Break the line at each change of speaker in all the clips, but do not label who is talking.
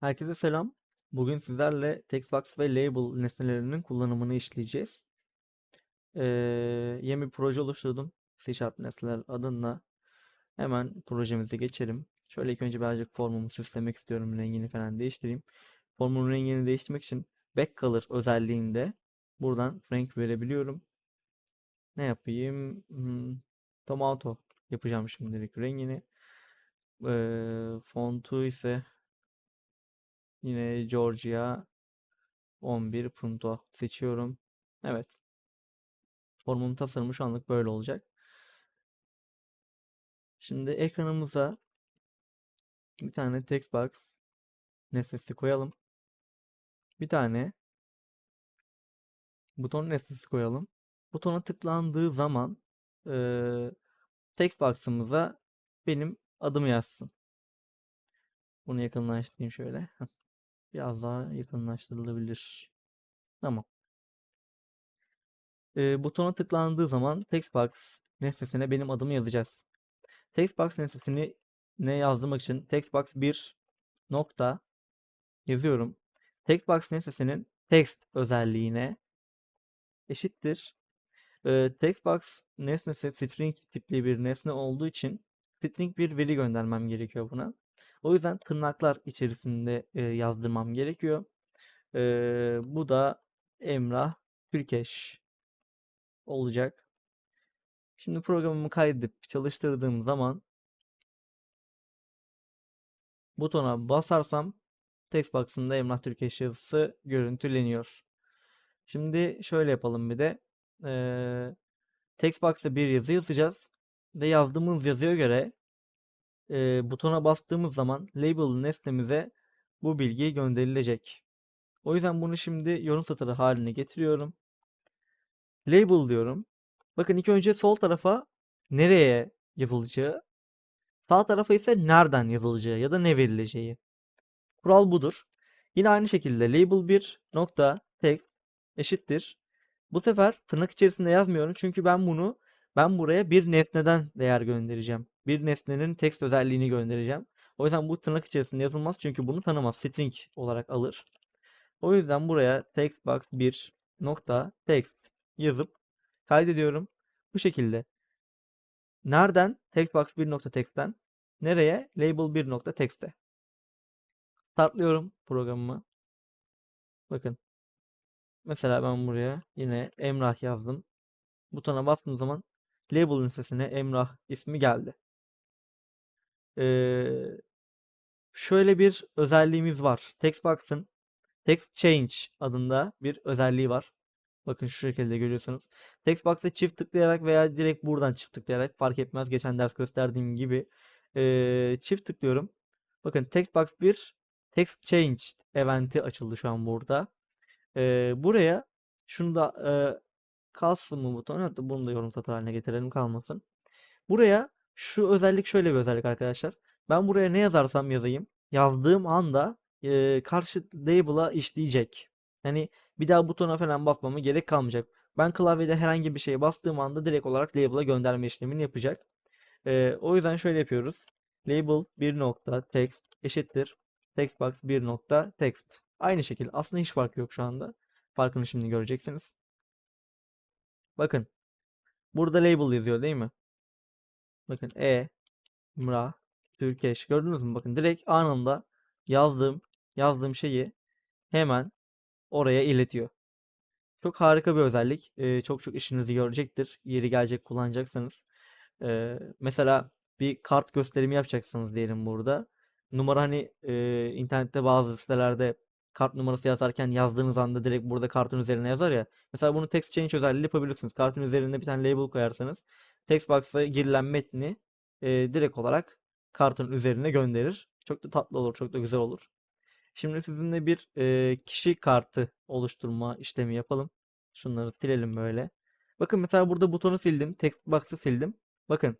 Herkese selam. Bugün sizlerle Textbox ve Label nesnelerinin kullanımını işleyeceğiz. Ee, yeni bir proje oluşturdum. C Sharp nesneler adına. Hemen projemize geçelim. Şöyle ilk önce birazcık formumu süslemek istiyorum. Rengini falan değiştireyim. Formun rengini değiştirmek için backcolor özelliğinde buradan renk verebiliyorum. Ne yapayım? Hmm, tomato yapacağım şimdilik rengini. Ee, fontu ise Yine Georgia 11 punto seçiyorum. Evet. Formun tasarımı şu anlık böyle olacak. Şimdi ekranımıza bir tane text box nesnesi koyalım. Bir tane buton nesnesi koyalım. Butona tıklandığı zaman eee text box'ımıza benim adımı yazsın. Bunu yakınlaştırayım şöyle. Biraz daha yakınlaştırılabilir. Tamam. Eee, butona tıklandığı zaman text box nesnesine benim adımı yazacağız. Textbox nesnesini ne yazdırmak için textbox 1 nokta yazıyorum. Textbox nesnesinin text özelliğine eşittir. Ee, textbox nesnesi string tipli bir nesne olduğu için string bir veri göndermem gerekiyor buna. O yüzden tırnaklar içerisinde e, yazdırmam gerekiyor. Ee, bu da Emrah Türkeş olacak. Şimdi programımı kaydedip çalıştırdığım zaman butona basarsam text box'ında Emrah Türkeş yazısı görüntüleniyor. Şimdi şöyle yapalım bir de. Ee, text box'ta bir yazı yazacağız. Ve yazdığımız yazıya göre e, butona bastığımız zaman label nesnemize bu bilgi gönderilecek. O yüzden bunu şimdi yorum satırı haline getiriyorum. Label diyorum. Bakın ilk önce sol tarafa nereye yazılacağı, sağ tarafa ise nereden yazılacağı ya da ne verileceği. Kural budur. Yine aynı şekilde label 1 nokta text eşittir. Bu sefer tırnak içerisinde yazmıyorum çünkü ben bunu ben buraya bir nesneden değer göndereceğim. Bir nesnenin text özelliğini göndereceğim. O yüzden bu tırnak içerisinde yazılmaz çünkü bunu tanımaz. String olarak alır. O yüzden buraya textbox 1 nokta text yazıp kaydediyorum. Bu şekilde. Nereden? Textbox 1 nokta text'ten. Nereye? Label 1 nokta text'e. Startlıyorum programımı. Bakın. Mesela ben buraya yine Emrah yazdım. Butona bastığım zaman label listesine Emrah ismi geldi. Şöyle bir özelliğimiz var. Textbox'ın text change adında bir özelliği var. Bakın şu şekilde görüyorsunuz. Textbox'a çift tıklayarak veya direkt buradan çift tıklayarak fark etmez. Geçen ders gösterdiğim gibi çift tıklıyorum. Bakın textbox 1 text change eventi açıldı şu an burada. Buraya şunu da kalsın mı butonu? Hatta bunu da yorum satır haline getirelim kalmasın. Buraya şu özellik şöyle bir özellik arkadaşlar. Ben buraya ne yazarsam yazayım. Yazdığım anda e, karşı label'a işleyecek. Yani bir daha butona falan basmama gerek kalmayacak. Ben klavyede herhangi bir şeye bastığım anda direkt olarak label'a gönderme işlemini yapacak. E, o yüzden şöyle yapıyoruz. Label 1 nokta text eşittir. Textbox 1 nokta text. Aynı şekilde. Aslında hiç fark yok şu anda. Farkını şimdi göreceksiniz. Bakın. Burada label yazıyor değil mi? Bakın E, Mra, Türkeş. Gördünüz mü? Bakın direkt anında yazdığım yazdığım şeyi hemen oraya iletiyor. Çok harika bir özellik. Ee, çok çok işinizi görecektir. Yeri gelecek kullanacaksanız. Ee, mesela bir kart gösterimi yapacaksınız diyelim burada. Numara hani e, internette bazı sitelerde kart numarası yazarken yazdığınız anda direkt burada kartın üzerine yazar ya. Mesela bunu text change özelliği yapabilirsiniz. Kartın üzerinde bir tane label koyarsanız text box'a girilen metni e, direkt olarak kartın üzerine gönderir. Çok da tatlı olur, çok da güzel olur. Şimdi sizinle bir e, kişi kartı oluşturma işlemi yapalım. Şunları silelim böyle. Bakın mesela burada butonu sildim, text box'ı sildim. Bakın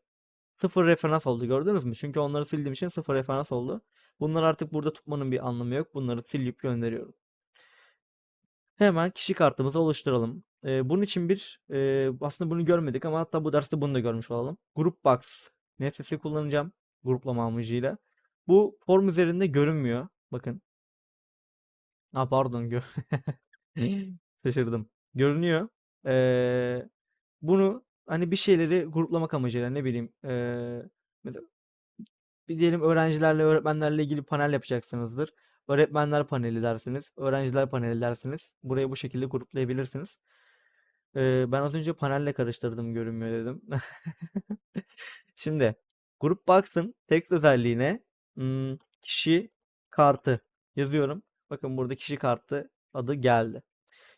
sıfır referans oldu gördünüz mü? Çünkü onları sildiğim için sıfır referans oldu. Bunları artık burada tutmanın bir anlamı yok. Bunları silip gönderiyorum. Hemen kişi kartımızı oluşturalım. Ee, bunun için bir e, aslında bunu görmedik ama hatta bu derste bunu da görmüş olalım. Group box nesnesi kullanacağım gruplama amacıyla. Bu form üzerinde görünmüyor. Bakın Ha pardon gö şaşırdım. Görünüyor. Ee, bunu hani bir şeyleri gruplamak amacıyla ne bileyim ee, bir diyelim öğrencilerle öğretmenlerle ilgili panel yapacaksınızdır. Öğretmenler paneli dersiniz. Öğrenciler paneli dersiniz. Burayı bu şekilde gruplayabilirsiniz. Ee, ben az önce panelle karıştırdım görünmüyor dedim. Şimdi grup box'ın text özelliğine hmm, kişi kartı yazıyorum. Bakın burada kişi kartı adı geldi.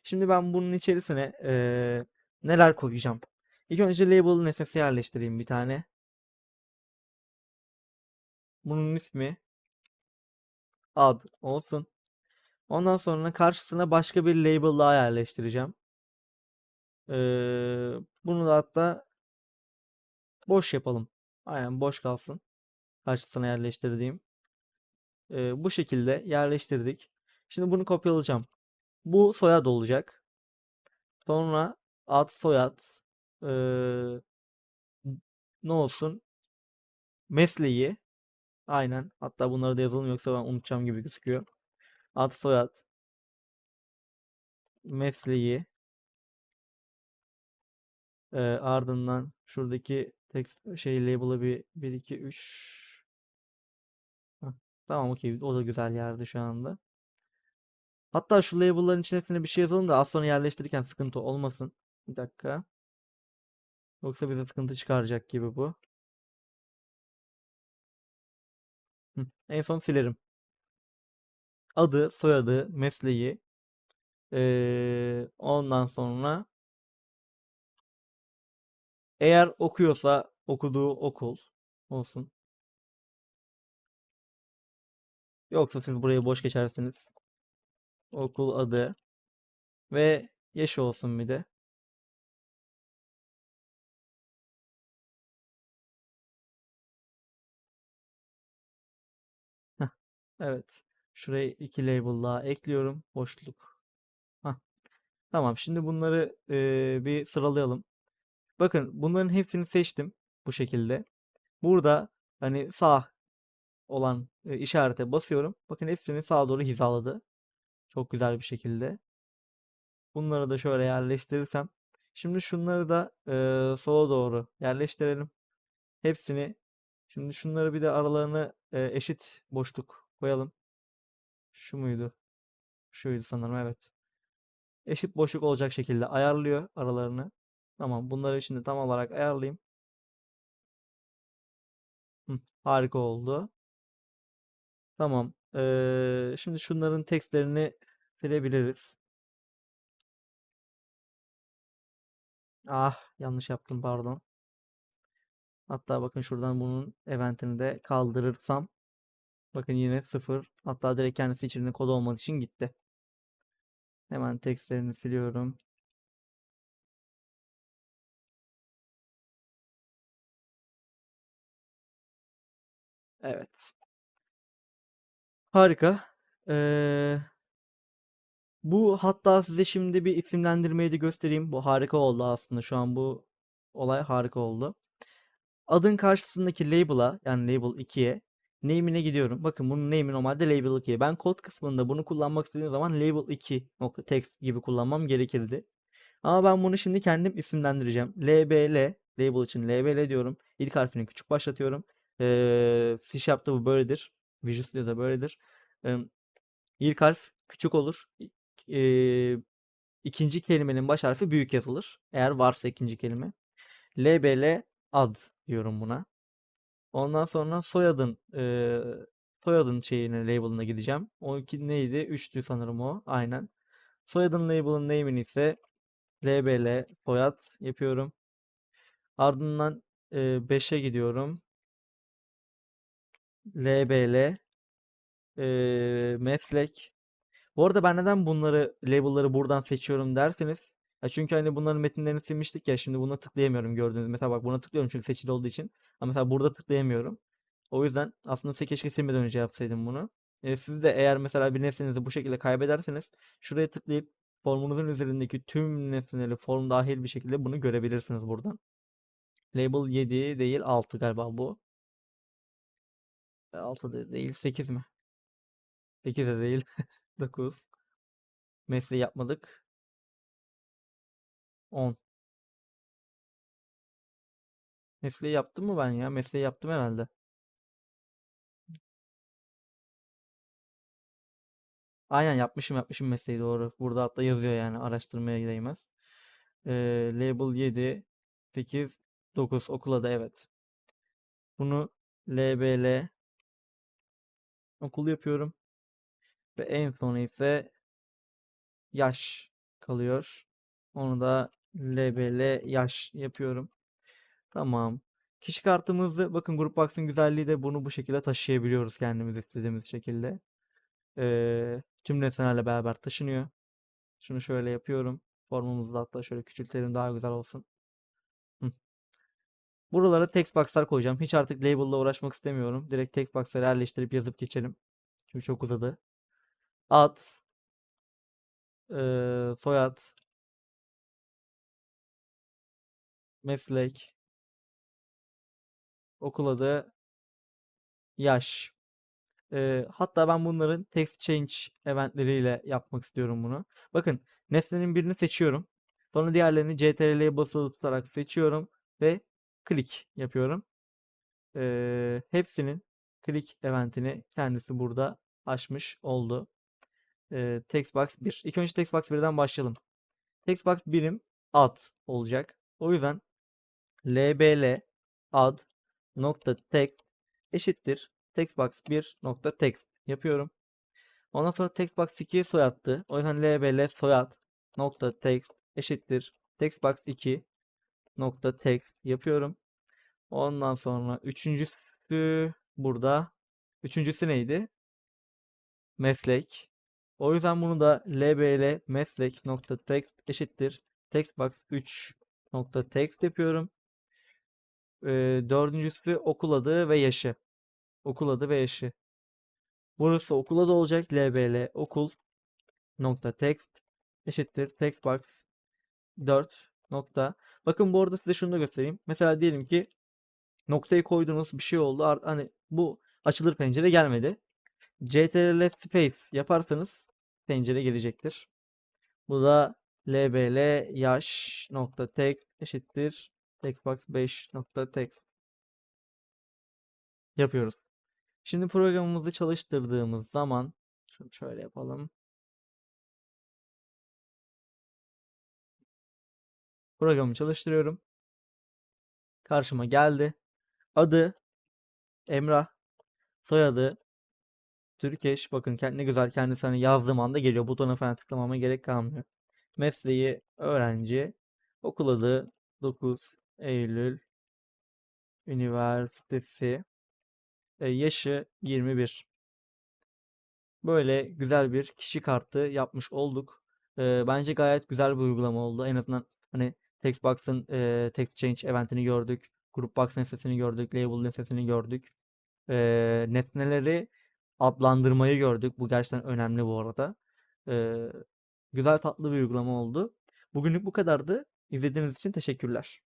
Şimdi ben bunun içerisine eee, neler koyacağım? İlk önce label nesnesi yerleştireyim bir tane. Bunun ismi ad olsun. Ondan sonra karşısına başka bir label daha yerleştireceğim. Eee, bunu da hatta boş yapalım. Aynen boş kalsın. Karşısına yerleştirdiğim. Eee, bu şekilde yerleştirdik. Şimdi bunu kopyalayacağım. Bu soyad olacak. Sonra ad soyad eee, ne olsun? Mesleği Aynen. Hatta bunları da yazalım yoksa ben unutacağım gibi gözüküyor. Ad soyad, mesleği, e, ardından şuradaki text şey label'ı bir 1 2 3 Tamam okey. O da güzel yerde şu anda. Hatta şu label'ların içine bir şey yazalım da az sonra yerleştirirken sıkıntı olmasın. Bir dakika. Yoksa bize sıkıntı çıkaracak gibi bu. Hı. En son silerim. Adı, soyadı, mesleği. Ee, ondan sonra Eğer okuyorsa okuduğu okul olsun. Yoksa siz burayı boş geçersiniz. Okul adı ve yaşı olsun bir de. Heh, evet. Şuraya iki label daha ekliyorum. Boşluk. Heh, tamam. Şimdi bunları e, bir sıralayalım. Bakın bunların hepsini seçtim bu şekilde. Burada hani sağ olan e, işarete basıyorum. Bakın hepsini sağa doğru hizaladı. Çok güzel bir şekilde. Bunları da şöyle yerleştirirsem. Şimdi şunları da e, sola doğru yerleştirelim. Hepsini. Şimdi şunları bir de aralarını e, eşit boşluk koyalım. Şu muydu? Şuydu sanırım evet. Eşit boşluk olacak şekilde ayarlıyor aralarını. Tamam bunları şimdi tam olarak ayarlayayım. Hı, harika oldu. Tamam. Ee, şimdi şunların tekstlerini silebiliriz. Ah yanlış yaptım pardon. Hatta bakın şuradan bunun eventini de kaldırırsam bakın yine sıfır. Hatta direkt kendisi içinde kod olmadığı için gitti. Hemen tekstlerini siliyorum. Evet. Harika. Ee, bu hatta size şimdi bir isimlendirmeyi de göstereyim. Bu harika oldu aslında. Şu an bu olay harika oldu. Adın karşısındaki label'a yani label 2'ye name'ine gidiyorum. Bakın bunun name'i normalde label 2. Ben kod kısmında bunu kullanmak istediğim zaman label 2 text gibi kullanmam gerekirdi. Ama ben bunu şimdi kendim isimlendireceğim. LBL label için LBL diyorum. İlk harfini küçük başlatıyorum. Ee, C Sharp'ta bu böyledir. Visual Studio'da böyledir. Ee, ilk harf küçük olur. Ee, ikinci kelimenin baş harfi büyük yazılır. Eğer varsa ikinci kelime. LBL ad diyorum buna. Ondan sonra soyadın e, soyadın şeyine label'ına gideceğim. O iki neydi? Üçtü sanırım o. Aynen. Soyadın label'ın name'ini ise LBL soyad yapıyorum. Ardından 5'e gidiyorum. LBL e, meslek. Bu arada ben neden bunları label'ları buradan seçiyorum derseniz ya çünkü hani bunların metinlerini silmiştik ya şimdi buna tıklayamıyorum gördüğünüz mesela bak buna tıklıyorum çünkü seçili olduğu için ama mesela burada tıklayamıyorum. O yüzden aslında size keşke silmeden önce yapsaydım bunu. E, siz de eğer mesela bir nesnenizi bu şekilde kaybederseniz şuraya tıklayıp formunuzun üzerindeki tüm nesneleri form dahil bir şekilde bunu görebilirsiniz buradan. Label 7 değil 6 galiba bu. 6 de değil 8 mi? 8 de değil 9 Mesleği yapmadık. 10. Mesleği yaptım mı ben ya? Mesleği yaptım herhalde. Aynen yapmışım yapmışım mesleği doğru. Burada hatta yazıyor yani araştırmaya değmez. Ee, label 7, 8, 9 okula da evet. Bunu LBL okul yapıyorum. Ve en sonu ise yaş kalıyor. Onu da LBL yaş yapıyorum. Tamam. Kişi kartımızı bakın Group Box'ın güzelliği de bunu bu şekilde taşıyabiliyoruz kendimiz istediğimiz şekilde. Ee, tüm nesnelerle beraber taşınıyor. Şunu şöyle yapıyorum. Formumuzda hatta şöyle küçültelim daha güzel olsun. Buralara text box'lar koyacağım. Hiç artık label'la uğraşmak istemiyorum. Direkt text box'ları yerleştirip yazıp geçelim. Çünkü çok uzadı. Ad, eee, soyad, meslek, okul adı, yaş. Eee, hatta ben bunların text change eventleriyle yapmak istiyorum bunu. Bakın nesnenin birini seçiyorum. Sonra diğerlerini CTRL'ye basılı tutarak seçiyorum ve klik yapıyorum. Eee, hepsinin click eventini kendisi burada açmış oldu. Eee textbox 1. İlk önce textbox 1'den başlayalım. Textbox birim ad olacak. O yüzden lbl ad nokta text eşittir textbox 1 nokta text yapıyorum. Ondan sonra textbox 2 soyaddı. O yüzden lbl soyad nokta text eşittir textbox 2 nokta text yapıyorum. Ondan sonra üçüncüsü burada. Üçüncüsü neydi? Meslek. O yüzden bunu da lbl meslek nokta text eşittir textbox 3 nokta text yapıyorum. Ee, dördüncüsü okul adı ve yaşı. Okul adı ve yaşı. Burası okul adı olacak. lbl okul nokta text eşittir textbox 4 nokta. Bakın bu arada size şunu da göstereyim. Mesela diyelim ki noktayı koydunuz bir şey oldu. Hani bu açılır pencere gelmedi. CTRL space yaparsanız pencere gelecektir. Bu da lbl yaş nokta text eşittir textbox 5 nokta text yapıyoruz. Şimdi programımızı çalıştırdığımız zaman şöyle yapalım. Programı çalıştırıyorum. Karşıma geldi. Adı Emrah. Soyadı Türkeş. Bakın ne güzel kendisi hani yazdığım anda geliyor. Butona falan tıklamama gerek kalmıyor. Mesleği öğrenci. Okul adı 9 Eylül Üniversitesi. E, yaşı 21. Böyle güzel bir kişi kartı yapmış olduk. E, bence gayet güzel bir uygulama oldu. En azından hani Textbox'ın e, text change eventini gördük. Groupbox nesnesini gördük. Label nesnesini gördük. E, nesneleri adlandırmayı gördük. Bu gerçekten önemli bu arada. E, güzel tatlı bir uygulama oldu. Bugünlük bu kadardı. İzlediğiniz için teşekkürler.